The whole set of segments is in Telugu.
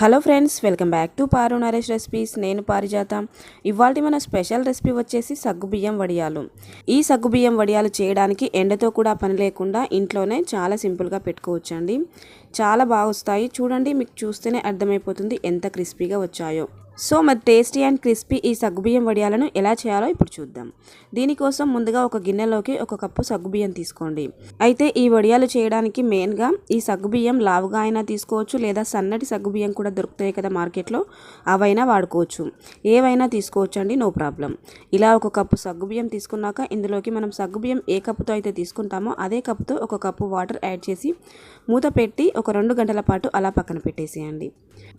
Hello friends welcome back to Paru Naresh recipes. నేను పారిజాత. ఇవాళ మన స్పెషల్ రెసిపీ వచ్చేసి సగ్గుబియ్యం వడియాలు. ఈ సగ్గుబియ్యం వడియాలు చేయడానికి ఎండతో కూడా పని లేకుండా ఇంట్లోనే చాలా సింపుల్గా పెట్టుకోవచ్చండి. చాలా బాగా వస్తాయి చూడండి మీకు చూస్తేనే అర్థమైపోతుంది ఎంత క్రిస్పీగా వచ్చాయో. సో మరి టేస్టీ అండ్ క్రిస్పీ ఈ సగ్గుబియ్యం వడియాలను ఎలా చేయాలో ఇప్పుడు చూద్దాం. దీనికోసం ముందుగా ఒక గిన్నెలోకి ఒక కప్పు సగ్గుబియ్యం తీసుకోండి. అయితే ఈ వడియాలు చేయడానికి మెయిన్గా ఈ సగ్గుబియ్యం లావుగా అయినా తీసుకోవచ్చు లేదా సన్నటి సగ్గుబియ్యం కూడా దొరుకుతాయి కదా మార్కెట్లో అవైనా వాడుకోవచ్చు. ఏవైనా తీసుకోవచ్చు అండి నో ప్రాబ్లం. ఇలా ఒక కప్పు సగ్గుబియ్యం తీసుకున్నాక ఇందులోకి మనం సగ్గుబియ్యం ఏ కప్పుతో అయితే తీసుకుంటామో అదే కప్పుతో ఒక కప్పు వాటర్ యాడ్ చేసి మూత పెట్టి ఒక రెండు గంటల పాటు అలా పక్కన పెట్టేసేయండి.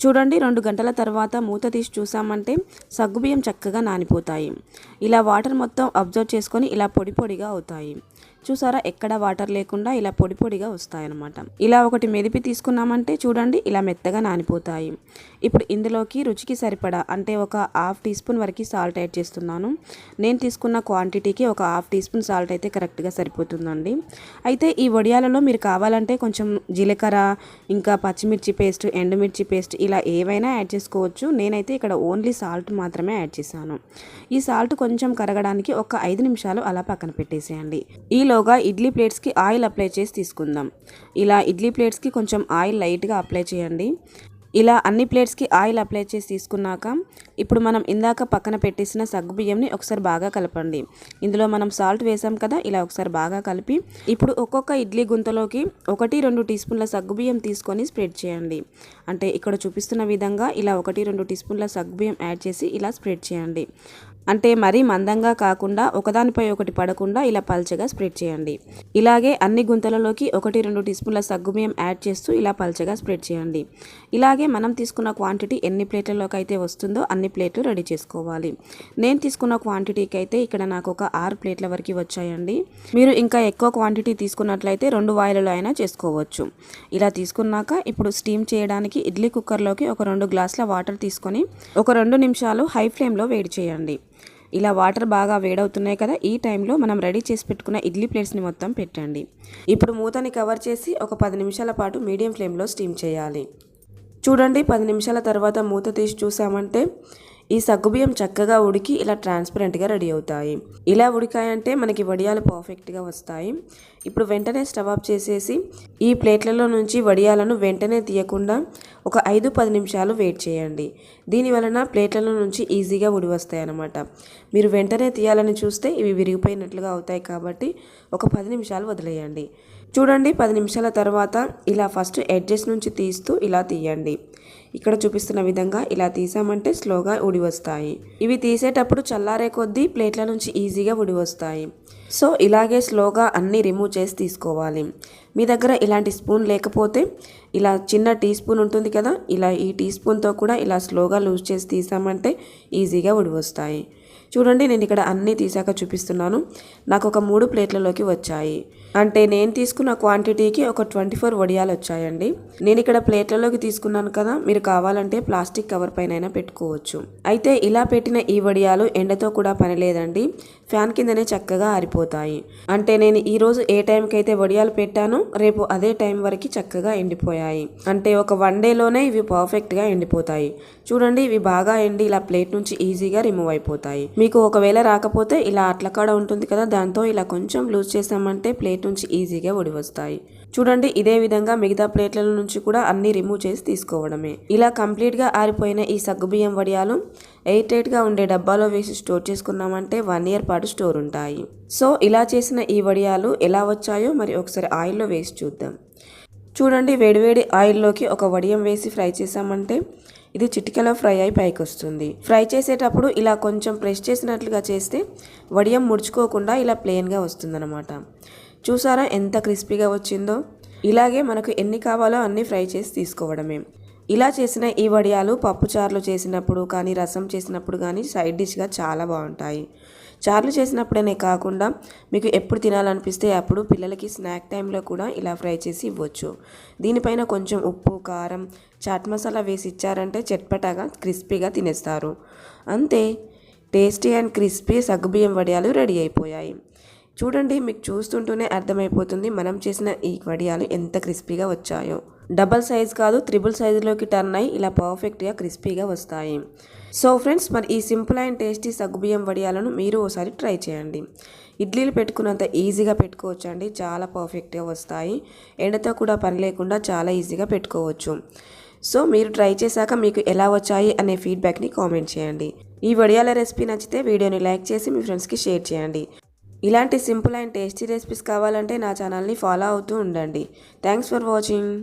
చూడండి రెండు గంటల తర్వాత మూత తీసి చూసామంటే సగ్గుబియ్యం చక్కగా నానిపోతాయి. ఇలా వాటర్ మొత్తం అబ్జర్వ్ చేసుకొని ఇలా పొడి పొడిగా అవుతాయి. చూసారా? ఎక్కడ వాటర్ లేకుండా ఇలా పొడి పొడిగా వస్తాయన్నమాట. ఇలా ఒకటి మెదిపి తీసుకున్నామంటే చూడండి ఇలా మెత్తగా నానిపోతాయి. ఇప్పుడు ఇందులోకి రుచికి సరిపడా అంటే ఒక హాఫ్ టీ స్పూన్ వరకు సాల్ట్ యాడ్ చేస్తున్నాను. నేను తీసుకున్న క్వాంటిటీకి ఒక హాఫ్ టీ స్పూన్ సాల్ట్ అయితే కరెక్ట్గా సరిపోతుందండి. అయితే ఈ వడియాలలో మీరు కావాలంటే కొంచెం జీలకర్ర ఇంకా పచ్చిమిర్చి పేస్ట్ ఎండుమిర్చి పేస్ట్ ఇలా ఏవైనా యాడ్ చేసుకోవచ్చు. నేనైతే ఇక్కడ ఓన్లీ సాల్ట్ మాత్రమే యాడ్ చేశాను. ఈ సాల్ట్ కొంచెం కరగడానికి ఒక ఐదు నిమిషాలు అలా పక్కన పెట్టేసేయండి. ఈలోగా ఇడ్లీ ప్లేట్స్కి ఆయిల్ అప్లై చేసి తీసుకుందాం. ఇలా ఇడ్లీ ప్లేట్స్కి కొంచెం ఆయిల్ లైట్గా అప్లై చేయండి. ఇలా అన్ని ప్లేట్స్కి ఆయిల్ అప్లై చేసి తీసుకున్నాక ఇప్పుడు మనం ఇందాక పక్కన పెట్టేసిన సగ్గుబియ్యంని ఒకసారి బాగా కలపండి. ఇందులో మనం సాల్ట్ వేసాం కదా ఇలా ఒకసారి బాగా కలిపి ఇప్పుడు ఒక్కొక్క ఇడ్లీ గుంతలోకి ఒకటి రెండు టీ స్పూన్ల సగ్గుబియ్యం తీసుకొని స్ప్రెడ్ చేయండి. అంటే ఇక్కడ చూపిస్తున్న విధంగా ఇలా ఒకటి రెండు టీ స్పూన్ల సగ్గు బియ్యం యాడ్ చేసి ఇలా స్ప్రెడ్ చేయండి. అంటే మరీ మందంగా కాకుండా ఒకదానిపై ఒకటి పడకుండా ఇలా పల్చగా స్ప్రెడ్ చేయండి. ఇలాగే అన్ని గుంతలలోకి ఒకటి రెండు టీ స్పూన్ల సగ్గుబియ్యం యాడ్ చేస్తూ ఇలా పల్చగా స్ప్రెడ్ చేయండి. ఇలాగే మనం తీసుకున్న క్వాంటిటీ ఎన్ని ప్లేట్లలోకి అయితే వస్తుందో అన్ని ప్లేట్లు రెడీ చేసుకోవాలి. నేను తీసుకున్న క్వాంటిటీకి అయితే ఇక్కడ నాకు ఒక ఆరు ప్లేట్ల వరకు వచ్చాయండి. మీరు ఇంకా ఎక్కువ క్వాంటిటీ తీసుకున్నట్లయితే రెండు వాయిలలో అయినా చేసుకోవచ్చు. ఇలా తీసుకున్నాక ఇప్పుడు స్టీమ్ చేయడానికి ఇడ్లీ కుక్కర్లోకి ఒక రెండు గ్లాసుల వాటర్ తీసుకొని ఒక రెండు నిమిషాలు హై ఫ్లేమ్లో వేడి చేయండి. ఇలా వాటర్ బాగా వేడవుతున్నాయి కదా ఈ టైంలో మనం రెడీ చేసి పెట్టుకున్న ఇడ్లీ ప్లేట్స్ని మొత్తం పెట్టండి. ఇప్పుడు మూతని కవర్ చేసి ఒక పది నిమిషాల పాటు మీడియం ఫ్లేమ్లో స్టీమ్ చేయాలి. చూడండి పది నిమిషాల తర్వాత మూత తీసి చూసామంటే ఈ సగ్గుబియ్యం చక్కగా ఉడికి ఇలా ట్రాన్స్పరెంట్గా రెడీ అవుతాయి. ఇలా ఉడికాయంటే మనకి వడియాలు పర్ఫెక్ట్గా వస్తాయి. ఇప్పుడు వెంటనే స్టవ్ ఆఫ్ చేసేసి ఈ ప్లేట్లలో నుంచి వడియాలను వెంటనే తీయకుండా ఒక ఐదు పది నిమిషాలు వెయిట్ చేయండి. దీని వలన ప్లేట్లలో నుంచి ఈజీగా ఉడి వస్తాయి అన్నమాట మీరు వెంటనే తీయాలని చూస్తే ఇవి విరిగిపోయినట్లుగా అవుతాయి కాబట్టి ఒక పది నిమిషాలు వదిలేయండి. చూడండి పది నిమిషాల తర్వాత ఇలా ఫస్ట్ ఎడ్జెస్ నుంచి తీస్తూ ఇలా తీయండి. ఇక్కడ చూపిస్తున్న విధంగా ఇలా తీసామంటే స్లోగా ఉడి వస్తాయి. ఇవి తీసేటప్పుడు చల్లారే కొద్దీ ప్లేట్ల నుంచి ఈజీగా ఉడి వస్తాయి. సో ఇలాగే స్లోగా అన్నీ రిమూవ్ చేసి తీసుకోవాలి. మీ దగ్గర ఇలాంటి స్పూన్ లేకపోతే ఇలా చిన్న టీ స్పూన్ ఉంటుంది కదా ఇలా ఈ టీ స్పూన్తో కూడా ఇలా స్లోగా లూజ్ చేసి తీసామంటే ఈజీగా ఉడివస్తాయి చూడండి నేను ఇక్కడ అన్నీ తీసాక చూపిస్తున్నాను. నాకు ఒక మూడు ప్లేట్లలోకి వచ్చాయి. అంటే నేను తీసుకున్న క్వాంటిటీకి ఒక ట్వంటీ ఫోర్ వడియాలు వచ్చాయండి. నేను ఇక్కడ ప్లేట్లలోకి తీసుకున్నాను కదా మీరు కావాలంటే ప్లాస్టిక్ కవర్ పైన పెట్టుకోవచ్చు. అయితే ఇలా పెట్టిన ఈ వడియాలు ఎండతో కూడా పని లేదండి. ఫ్యాన్ కిందనే చక్కగా ఆరిపోతాయి. అంటే నేను ఈ రోజు ఏ టైంకి అయితే వడియాలు పెట్టానో రేపు అదే టైం వరకు చక్కగా ఎండిపోయాయి. అంటే ఒక వన్ డేలోనే ఇవి పర్ఫెక్ట్గా ఎండిపోతాయి. చూడండి ఇవి బాగా ఎండి ఇలా ప్లేట్ నుంచి ఈజీగా రిమూవ్ అయిపోతాయి. మీకు ఒకవేళ రాకపోతే ఇలా అట్లకాడ ఉంటుంది కదా దాంతో ఇలా కొంచెం లూజ్ చేసామంటే ప్లేట్ నుంచి ఈజీగా ఉడి వస్తాయి చూడండి ఇదే విధంగా మిగతా ప్లేట్ల నుంచి కూడా అన్ని రిమూవ్ చేసి తీసుకోవడమే. ఇలా కంప్లీట్గా ఆరిపోయిన ఈ సగ్గుబియ్యం వడియాలు ఎయిట్ ఎయిట్గా ఉండే డబ్బాలో వేసి స్టోర్ చేసుకున్నామంటే వన్ ఇయర్ పాటు స్టోర్ ఉంటాయి. సో ఇలా చేసిన ఈ వడియాలు ఎలా వచ్చాయో మరి ఒకసారి ఆయిల్లో వేసి చూద్దాం. చూడండి వేడివేడి ఆయిల్లోకి ఒక వడియం వేసి ఫ్రై చేసామంటే ఇది చిటికలో ఫ్రై అయి పైకి వస్తుంది. ఫ్రై చేసేటప్పుడు ఇలా కొంచెం ప్రెస్ చేసినట్లుగా చేస్తే వడియం ముడుచుకోకుండా ఇలా ప్లెయిన్గా వస్తుందన్నమాట. చూసారా ఎంత క్రిస్పీగా వచ్చిందో? ఇలాగే మనకు ఎన్ని కావాలో అన్ని ఫ్రై చేసి తీసుకోవడమే. ఇలా చేసిన ఈ వడియాలు పప్పుచారులు చేసినప్పుడు కానీ రసం చేసినప్పుడు కానీ సైడ్ డిష్గా చాలా బాగుంటాయి. చార్లు చేసినప్పుడనే కాకుండా మీకు ఎప్పుడు తినాలనిపిస్తే అప్పుడు పిల్లలకి స్నాక్ టైంలో కూడా ఇలా ఫ్రై చేసి ఇవ్వచ్చు. దీనిపైన కొంచెం ఉప్పు కారం చాట్ మసాలా వేసి ఇచ్చారంటే చట్పటాగా క్రిస్పీగా తినేస్తారు. అంతే టేస్టీ అండ్ క్రిస్పీ సగ్గుబియ్యం వడియాలు రెడీ అయిపోయాయి. చూడండి మీకు చూస్తుంటూనే అర్థమైపోతుంది మనం చేసిన ఈ వడియాలు ఎంత క్రిస్పీగా వచ్చాయో. డబల్ సైజ్ కాదు త్రిబుల్ సైజులోకి టర్న్ అయ్యి ఇలా పర్ఫెక్ట్గా క్రిస్పీగా వస్తాయి. సో ఫ్రెండ్స్ మరి ఈ సింపుల్ అండ్ టేస్టీ సగ్గుబియ్యం వడియాలను మీరు ఓసారి ట్రై చేయండి. ఇడ్లీలు పెట్టుకున్నంత ఈజీగా పెట్టుకోవచ్చు అండి చాలా పర్ఫెక్ట్గా వస్తాయి. ఎండతో కూడా పని లేకుండా చాలా ఈజీగా పెట్టుకోవచ్చు. సో మీరు ట్రై చేశాక మీకు ఎలా వచ్చాయి అనే ఫీడ్బ్యాక్ని కామెంట్ చేయండి. ఈ వడియాల రెసిపీ నచ్చితే వీడియోని లైక్ చేసి మీ ఫ్రెండ్స్కి షేర్ చేయండి. ఇలాంటి సింపుల్ అండ్ టేస్టీ రెసిపీస్ కావాలంటే నా ఛానల్ని ఫాలో అవుతూ ఉండండి. Thanks for watching.